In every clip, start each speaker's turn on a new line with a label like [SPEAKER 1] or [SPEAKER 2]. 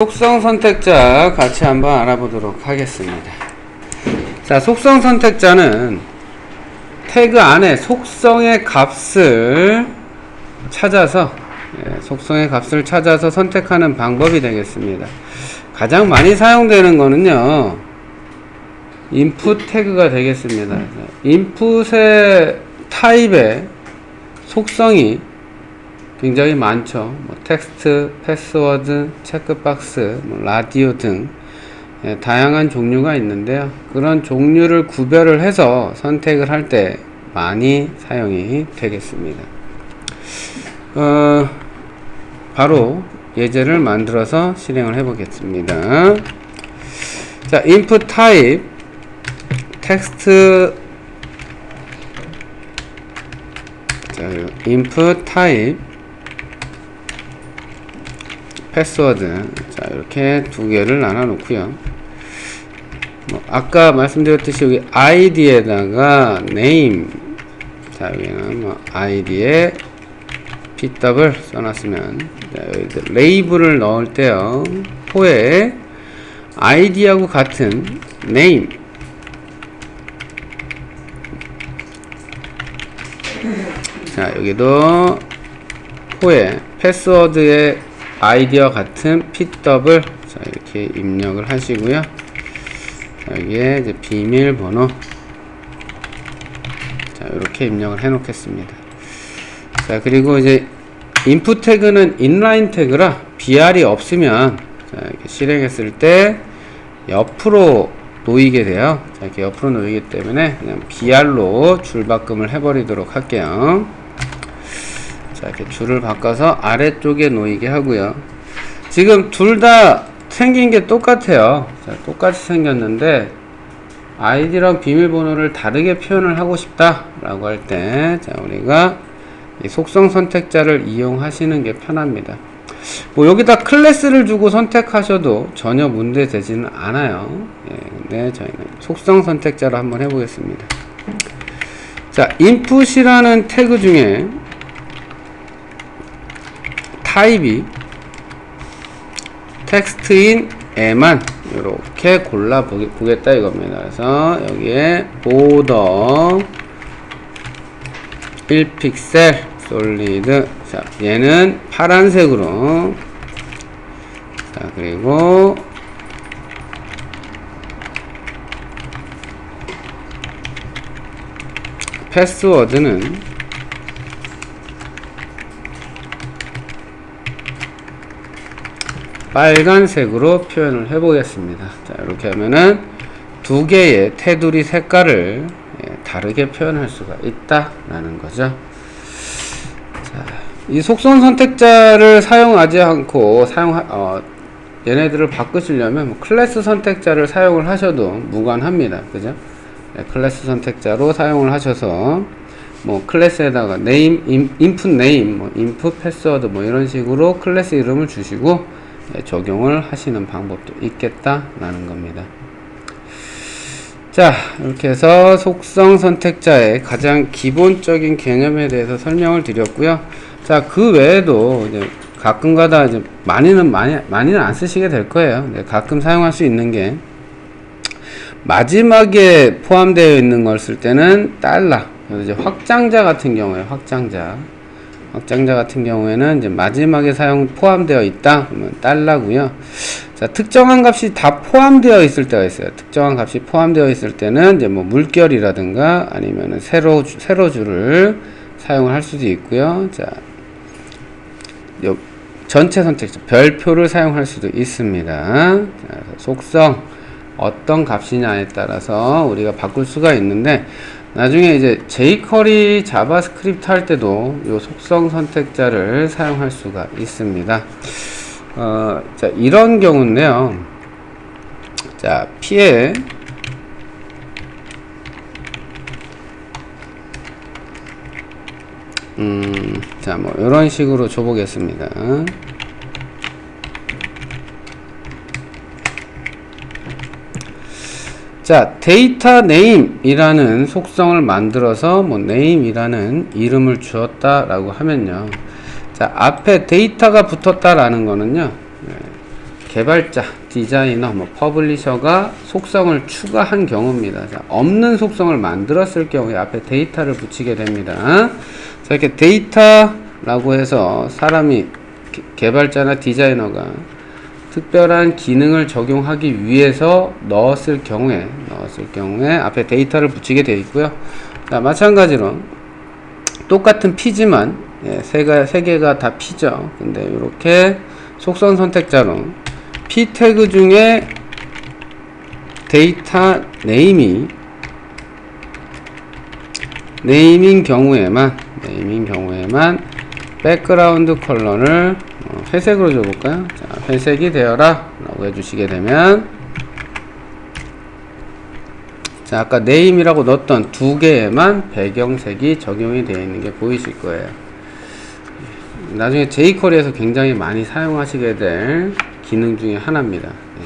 [SPEAKER 1] 속성 선택자 같이 한번 알아보도록 하겠습니다. 자, 속성 선택자는 태그 안에 속성의 값을 찾아서 예, 속성의 값을 찾아서 선택하는 방법이 되겠습니다. 가장 많이 사용되는 거는요. 인풋 태그가 되겠습니다. 인풋의 타입의 속성이 굉장히 많죠. 뭐 텍스트, 패스워드, 체크박스, 뭐 라디오 등 예, 다양한 종류가 있는데요. 그런 종류를 구별을 해서 선택을 할 때 많이 사용이 되겠습니다. 어, 바로 예제를 만들어서 실행을 해 보겠습니다. 자, input type 텍스트 자, input type 패스워드. 자 이렇게 두 개를 나눠 놓고요. 뭐 아까 말씀드렸듯이 여기 id에다가 name 자 여기는 뭐 id에 pw 써놨으면 자, 여기 레이블을 넣을 때요. 호에 id하고 같은 name 자 여기도 호에 패스워드의 아이디와 같은 pw 자 이렇게 입력을 하시고요. 자, 여기에 이제 비밀번호. 자 이렇게 입력을 해 놓겠습니다. 자 그리고 이제 인풋 태그는 인라인 태그라 BR이 없으면 자 이렇게 실행했을 때 옆으로 놓이게 돼요. 자 이렇게 옆으로 놓이기 때문에 그냥 BR로 줄바꿈을 해버리도록 할게요 자 이렇게 줄을 바꿔서 아래쪽에 놓이게 하고요. 지금 둘 다 생긴 게 똑같아요. 자, 똑같이 생겼는데 아이디랑 비밀번호를 다르게 표현을 하고 싶다 라고 할 때 자 우리가 이 속성 선택자를 이용하시는 게 편합니다. 뭐 여기다 클래스를 주고 선택하셔도 전혀 문제 되지는 않아요. 예, 근데 저희는 속성 선택자로 한번 해보겠습니다. 자 input이라는 태그 중에 타입이 텍스트인 에만 이렇게 골라 보겠다 이겁니다. 그래서 여기에 보더 1픽셀 솔리드 자 얘는 파란색으로 자 그리고 패스워드는 빨간색으로 표현을 해 보겠습니다. 자 이렇게 하면은 두 개의 테두리 색깔을 예, 다르게 표현할 수가 있다 라는 거죠. 자, 이 속성 선택자를 사용하지 않고 사용 어, 얘네들을 바꾸시려면 뭐 클래스 선택자를 사용을 하셔도 무관합니다. 그죠? 네, 클래스 선택자로 사용을 하셔서 뭐 클래스에다가 name, in, input name, 뭐 input password 뭐 이런 식으로 클래스 이름을 주시고 네, 적용을 하시는 방법도 있겠다라는 겁니다. 자, 이렇게 해서 속성 선택자의 가장 기본적인 개념에 대해서 설명을 드렸고요. 자, 그 외에도 이제 가끔가다 이제 많이는 많이 많이는 안 쓰시게 될 거예요. 네, 가끔 사용할 수 있는 게 마지막에 포함되어 있는 걸 쓸 때는 달러. 이제 확장자 같은 경우에 확장자. 확장자 같은 경우에는 이제 마지막에 사용 포함되어 있다 그러면 달러고요. 자, 특정한 값이 다 포함되어 있을 때가 있어요. 특정한 값이 포함되어 있을 때는 이제 뭐 물결이라든가 아니면은 세로 세로줄을 사용을 할 수도 있고요. 자, 요 전체 선택자 별표를 사용할 수도 있습니다. 자, 속성 어떤 값이냐에 따라서 우리가 바꿀 수가 있는데 나중에 이제 jQuery 자바스크립트 할 때도 이 속성 선택자를 사용할 수가 있습니다. 어, 자, 이런 경우인데요. 자, 피해 음, 자, 뭐, 이런 식으로 줘보겠습니다. 자, 데이터 네임이라는 속성을 만들어서 뭐 네임이라는 이름을 주었다라고 하면요. 자, 앞에 데이터가 붙었다라는 거는요. 네, 개발자, 디자이너, 뭐 퍼블리셔가 속성을 추가한 경우입니다. 자, 없는 속성을 만들었을 경우에 앞에 데이터를 붙이게 됩니다. 자, 이렇게 데이터라고 해서 사람이 개- 개발자나 디자이너가 특별한 기능을 적용하기 위해서 넣었을 경우에 넣었을 경우에 앞에 데이터를 붙이게 되어 있고요. 자, 마찬가지로 똑같은 피지만 예, 세, 가, 세 개가 다 피죠. 근데 이렇게 속성 선택자로 p 태그 중에 데이터 네임이 네임인 경우에만 네임인 경우에만 백그라운드 컬러를 어, 회색으로 줘볼까요? 자, 회색이 되어라 라고 해주시게 되면 자 아까 네임이라고 넣었던 두 개에만 배경색이 적용이 되어 있는 게 보이실 거예요 나중에 jQuery에서 굉장히 많이 사용하시게 될 기능 중에 하나입니다 예.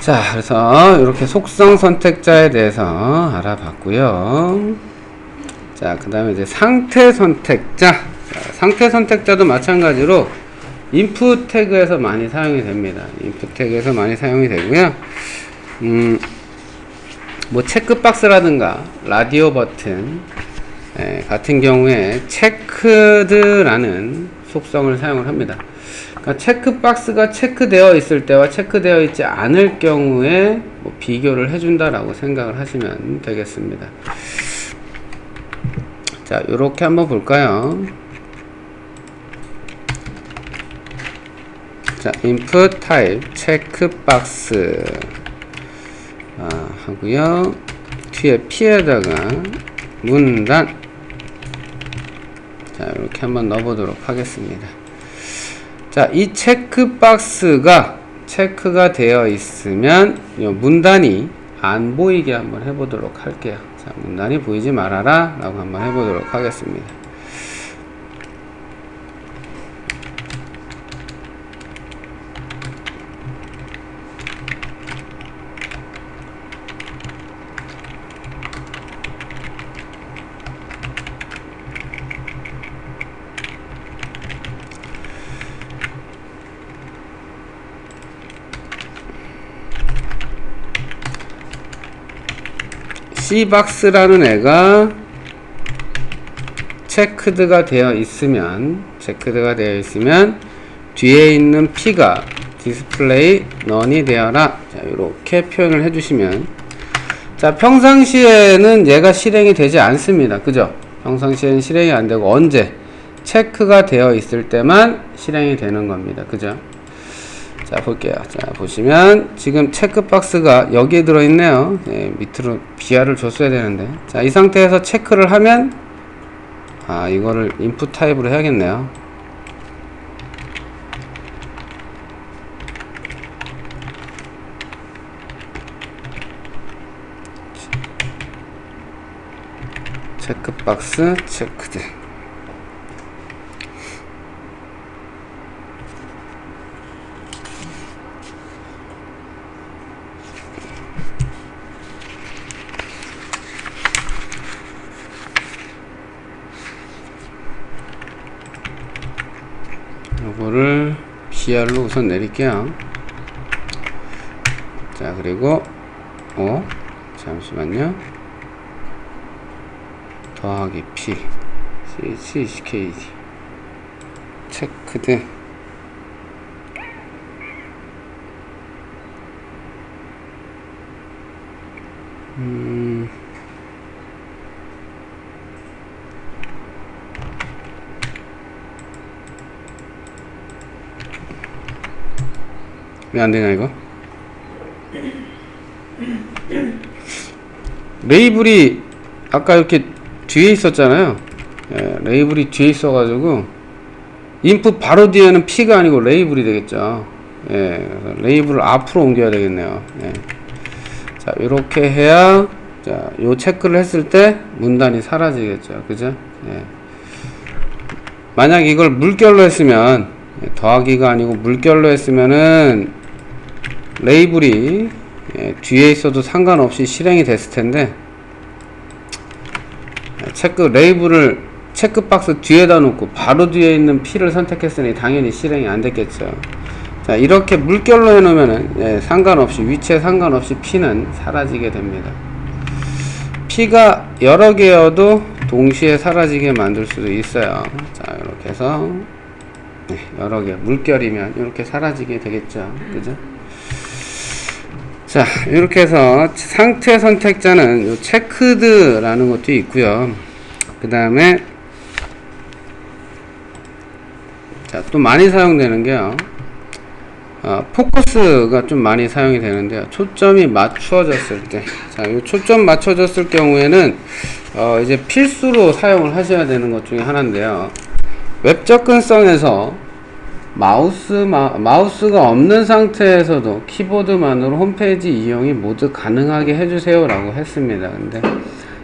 [SPEAKER 1] 자 그래서 이렇게 속성 선택자에 대해서 알아봤고요 자 그 다음에 이제 상태 선택자 자, 상태 선택자도 마찬가지로 인풋 태그에서 많이 사용이 됩니다 인풋 태그에서 많이 사용이 되고요 음, 뭐 체크박스라든가 라디오 버튼 예, 같은 경우에 체크드라는 속성을 사용을 합니다. 그러니까 체크박스가 체크되어 있을 때와 체크되어 있지 않을 경우에 뭐 비교를 해준다라고 생각을 하시면 되겠습니다. 자, 이렇게 한번 볼까요? 자, input type 체크박스 아, 하고요. 뒤에 P에다가 문단 자 이렇게 한번 넣어보도록 하겠습니다. 자 이 체크박스가 체크가 되어 있으면 이 문단이 안 보이게 한번 해보도록 할게요. 자 문단이 보이지 말아라 라고 한번 해보도록 하겠습니다. C박스라는 애가 체크드가 되어 있으면 체크드가 되어 있으면 뒤에 있는 P가 디스플레이 넌이 되어라. 자 이렇게 표현을 해주시면. 자 평상시에는 얘가 실행이 되지 않습니다. 그죠? 평상시에는 실행이 안 되고 언제 체크가 되어 있을 때만 실행이 되는 겁니다. 그죠 자 볼게요. 자 보시면 지금 체크박스가 여기에 들어있네요. 예, 밑으로 비하를 줬어야 되는데. 자 이 상태에서 체크를 하면 아 이거를 인풋 타입으로 해야겠네요. 체크박스 체크드 요거를 BR로 우선 내릴게요. 자, 그리고, 어, 잠시만요. 더하기 P, CH, CKD. 체크드. 음, 왜 안 되냐, 이거? 레이블이 아까 이렇게 뒤에 있었잖아요. 예, 레이블이 뒤에 있어 가지고 인풋 바로 뒤에는 P가 아니고 레이블이 되겠죠. 예, 레이블을 앞으로 옮겨야 되겠네요. 예. 자, 이렇게 해야 자, 요 체크를 했을 때 문단이 사라지겠죠. 그죠? 예. 만약 이걸 물결로 했으면 예, 더하기가 아니고 물결로 했으면은 레이블이 예, 뒤에 있어도 상관없이 실행이 됐을 텐데 예, 체크 레이블을 체크 박스 뒤에다 놓고 바로 뒤에 있는 P를 선택했으니 당연히 실행이 안 됐겠죠. 자, 자 이렇게 물결로 해놓으면은 예, 상관없이 위치에 상관없이 P는 사라지게 됩니다. P가 여러 개여도 동시에 사라지게 만들 수도 있어요. 자 이렇게 해서 네, 여러 개 물결이면 이렇게 사라지게 되겠죠. 그죠? 자 이렇게 해서 상태 선택자는 요 체크드라는 것도 있고요. 그 다음에 자, 또 많이 사용되는 게요. 어, 포커스가 좀 많이 사용이 되는데요. 초점이 맞추어졌을 때. 자, 이 초점 맞춰졌을 경우에는, 어, 이제 필수로 사용을 하셔야 되는 것 중에 하나인데요. 웹 접근성에서 마우스, 마, 마우스가 없는 상태에서도 키보드만으로 홈페이지 이용이 모두 가능하게 해주세요. 라고 했습니다. 근데,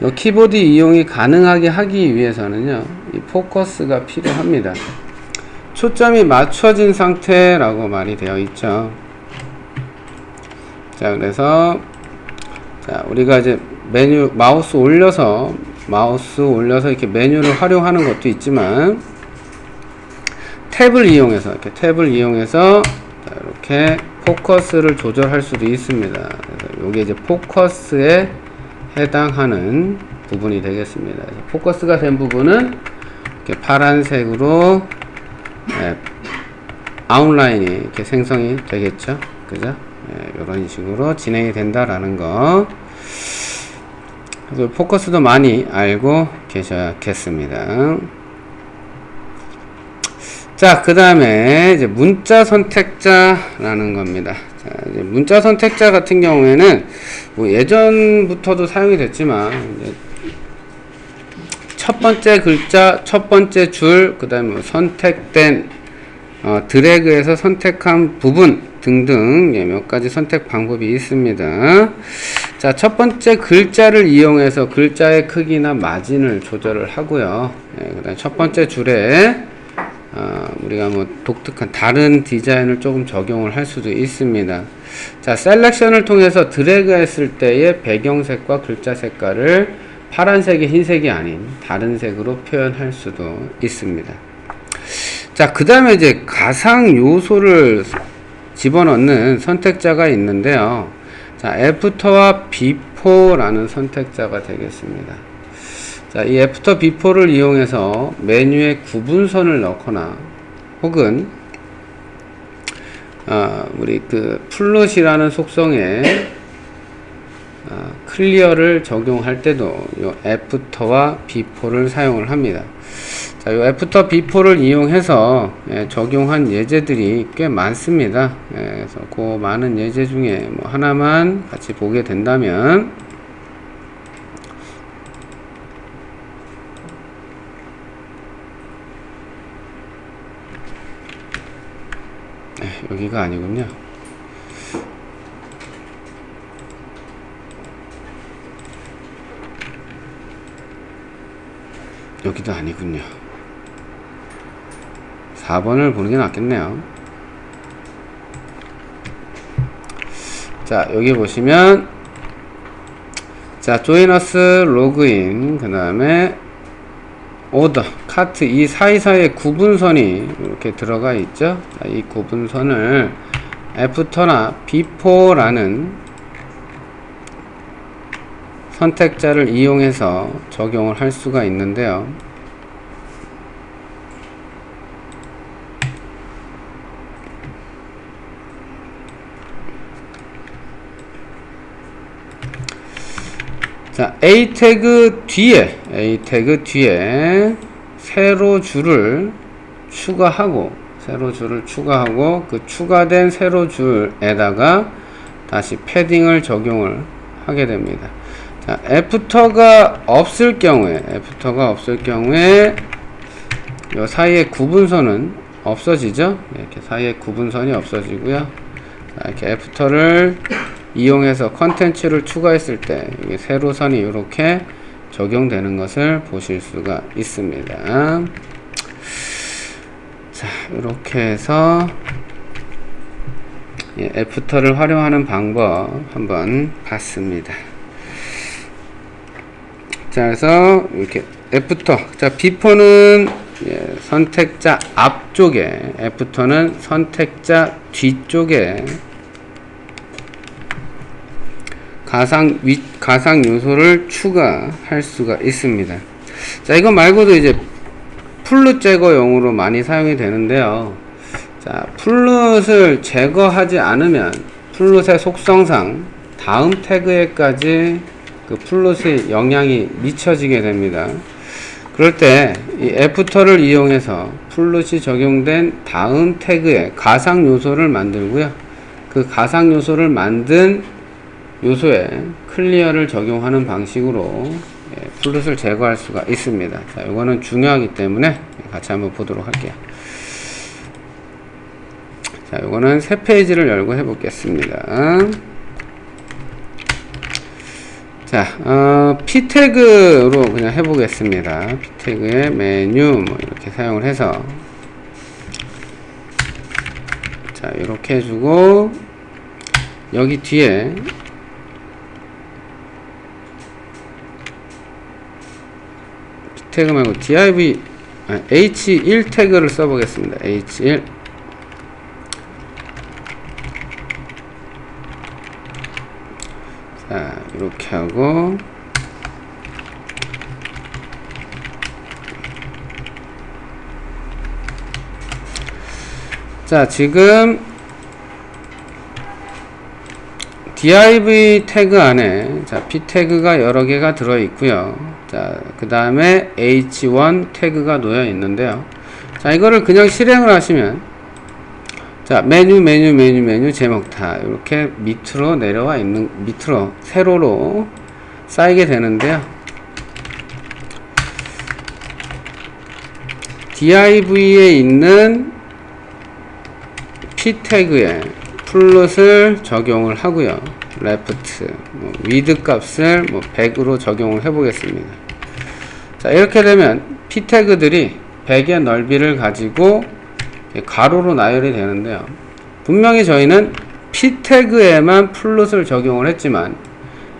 [SPEAKER 1] 이 키보드 이용이 가능하게 하기 위해서는요, 이 포커스가 필요합니다. 초점이 맞춰진 상태라고 말이 되어 있죠. 자, 그래서 자, 우리가 이제 메뉴 마우스 올려서 마우스 올려서 이렇게 메뉴를 활용하는 것도 있지만 탭을 이용해서 이렇게 탭을 이용해서 자, 이렇게 포커스를 조절할 수도 있습니다. 이게 이제 포커스에 해당하는 부분이 되겠습니다. 포커스가 된 부분은 이렇게 파란색으로 예, 아웃라인이 이렇게 생성이 되겠죠. 그죠? 예, 이런 식으로 진행이 된다라는 거. 포커스도 많이 알고 계셔야겠습니다. 자, 그 다음에 이제 문자 선택자라는 겁니다. 자, 이제 문자 선택자 같은 경우에는 뭐 예전부터도 사용이 됐지만, 이제 첫 번째 글자, 첫 번째 줄, 그 다음에 뭐 선택된 어, 드래그해서 선택한 부분 등등 예, 몇 가지 선택 방법이 있습니다. 자, 첫 번째 글자를 이용해서 글자의 크기나 마진을 조절을 하고요. 예, 그다음 첫 번째 줄에 어, 우리가 뭐 독특한 다른 디자인을 조금 적용을 할 수도 있습니다. 자, 셀렉션을 통해서 드래그 했을 때의 배경색과 글자 색깔을 파란색이 흰색이 아닌 다른 색으로 표현할 수도 있습니다. 자, 그 다음에 이제 가상 요소를 집어넣는 선택자가 있는데요. 자, 애프터와 비포라는 선택자가 되겠습니다. 자, 이 애프터 비포를 이용해서 메뉴에 구분선을 넣거나 혹은 어, 우리 그 플롯이라는 속성에 어, 클리어를 적용할 때도 이 애프터와 비포를 사용을 합니다. 자, 이 애프터 비포를 이용해서 예, 적용한 예제들이 꽤 많습니다. 예, 그래서 그 많은 예제 중에 뭐 하나만 같이 보게 된다면 네, 여기가 아니군요. 여기도 아니군요. 4번을 보는 게 낫겠네요. 자, 여기 보시면 자, 조이너스 로그인 그 다음에 오더 카트 이 사이사이에 구분선이 이렇게 들어가 있죠. 자, 이 구분선을 애프터나 비포라는 선택자를 이용해서 적용을 할 수가 있는데요. 자, A 태그 뒤에, A 태그 뒤에 세로 줄을 추가하고, 세로 줄을 추가하고, 그 추가된 세로 줄에다가 다시 패딩을 적용을 하게 됩니다. 자, 애프터가 없을 경우에, 애프터가 없을 경우에, 요 사이에 구분선은 없어지죠? 이렇게 사이에 구분선이 없어지고요. 자, 이렇게 애프터를 이용해서 컨텐츠를 추가했을 때 이게 세로선이 이렇게 적용되는 것을 보실 수가 있습니다. 자, 이렇게 해서 예, 애프터를 활용하는 방법 한번 봤습니다. 자, 그래서 이렇게 애프터. 자, 비포는 예, 선택자 앞쪽에 애프터는 선택자 뒤쪽에 가상 위, 가상 요소를 추가할 수가 있습니다. 자, 이거 말고도 이제 플룻 제거용으로 많이 사용이 되는데요. 자, 플룻을 제거하지 않으면 플룻의 속성상 다음 태그에까지 그 플룻의 영향이 미쳐지게 됩니다. 그럴 때 이 애프터를 이용해서 플룻이 적용된 다음 태그에 가상 요소를 만들고요. 그 가상 요소를 만든 요소에 클리어를 적용하는 방식으로 예, 플룻을 제거할 수가 있습니다. 자, 이거는 중요하기 때문에 같이 한번 보도록 할게요. 자, 이거는 새 페이지를 열고 해보겠습니다. 자, 어, p 태그로 그냥 해보겠습니다. p 태그의 메뉴 뭐 이렇게 사용을 해서 자, 이렇게 해주고 여기 뒤에 태그 말고 div 아, h1 태그를 써보겠습니다. h1 자, 이렇게 하고 자, 지금 div 태그 안에 자, p 태그가 여러 개가 들어 있고요. 자, 그 다음에 h1 태그가 놓여 있는데요. 자, 이거를 그냥 실행을 하시면 자, 메뉴, 메뉴, 메뉴, 메뉴, 제목 다 이렇게 밑으로 내려와 있는, 밑으로, 세로로 쌓이게 되는데요. div에 있는 p 태그에 플롯을 적용을 하고요. Left, 뭐, width 값을 뭐 100으로 적용을 해 보겠습니다. 자, 이렇게 되면 p 태그들이 100의 넓이를 가지고 가로로 나열이 되는데요. 분명히 저희는 p 태그에만 플롯을 적용을 했지만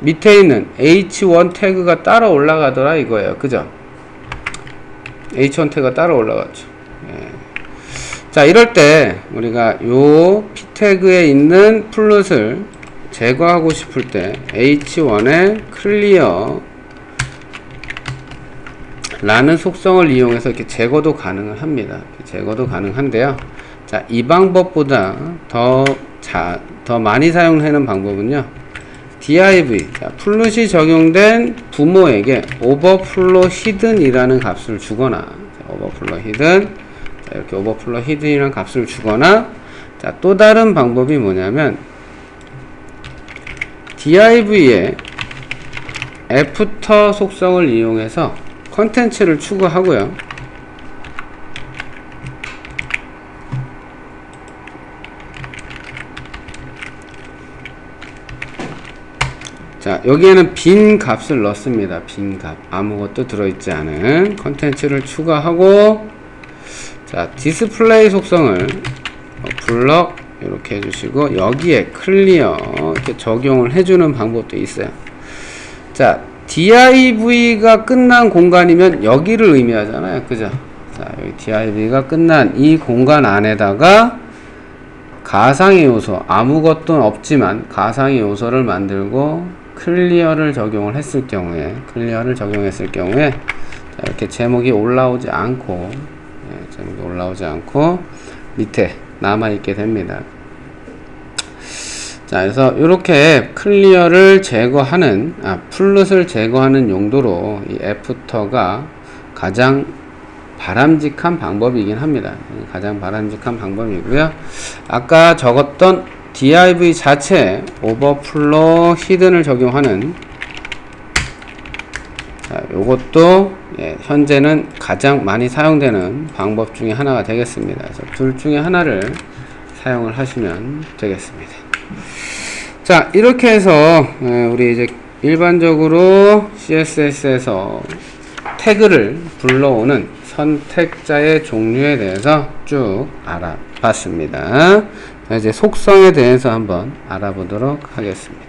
[SPEAKER 1] 밑에 있는 h1 태그가 따로 올라가더라 이거예요. 그죠? h1 태그가 따로 올라갔죠. 예. 자, 이럴 때 우리가 요 p 태그에 있는 플롯을 제거하고 싶을 때 h1에 클리어 라는 속성을 이용해서 이렇게 제거도 가능을 합니다. 제거도 가능한데요. 자, 이 방법보다 더, 자, 더 많이 사용하는 방법은요. div, 자, 플롯이 적용된 부모에게 overflow hidden이라는 값을 주거나, 자, overflow 자, 이렇게 overflow hidden이라는 값을 주거나, 자, 또 다른 방법이 뭐냐면, div의 애프터 속성을 이용해서 컨텐츠를 추구하고요. 자, 여기에는 빈 값을 넣습니다. 빈 값. 아무것도 들어있지 않은 컨텐츠를 추가하고, 자, 디스플레이 속성을 어, 블럭 이렇게 해주시고, 여기에 클리어 이렇게 적용을 해주는 방법도 있어요. 자, div가 끝난 공간이면 여기를 의미하잖아요. 그죠? 자, 여기 div가 끝난 이 공간 안에다가 가상의 요소, 아무것도 없지만 가상의 요소를 만들고 클리어를 적용을 했을 경우에, 클리어를 적용했을 경우에, 자, 이렇게 제목이 올라오지 않고, 예, 제목이 올라오지 않고, 밑에 남아있게 됩니다. 자, 그래서 이렇게 클리어를 제거하는, 아, 플롯을 제거하는 용도로 이 애프터가 가장 바람직한 방법이긴 합니다. 가장 바람직한 방법이고요. 아까 적었던 div 자체 오버플로 히든을 적용하는 자, 요것도 예, 현재는 가장 많이 사용되는 방법 중에 하나가 되겠습니다. 그래서 둘 중에 하나를 사용을 하시면 되겠습니다. 자, 이렇게 해서 예, 우리 이제 일반적으로 CSS에서 태그를 불러오는 선택자의 종류에 대해서 쭉 알아봤습니다. 자, 이제 속성에 대해서 한번 알아보도록 하겠습니다.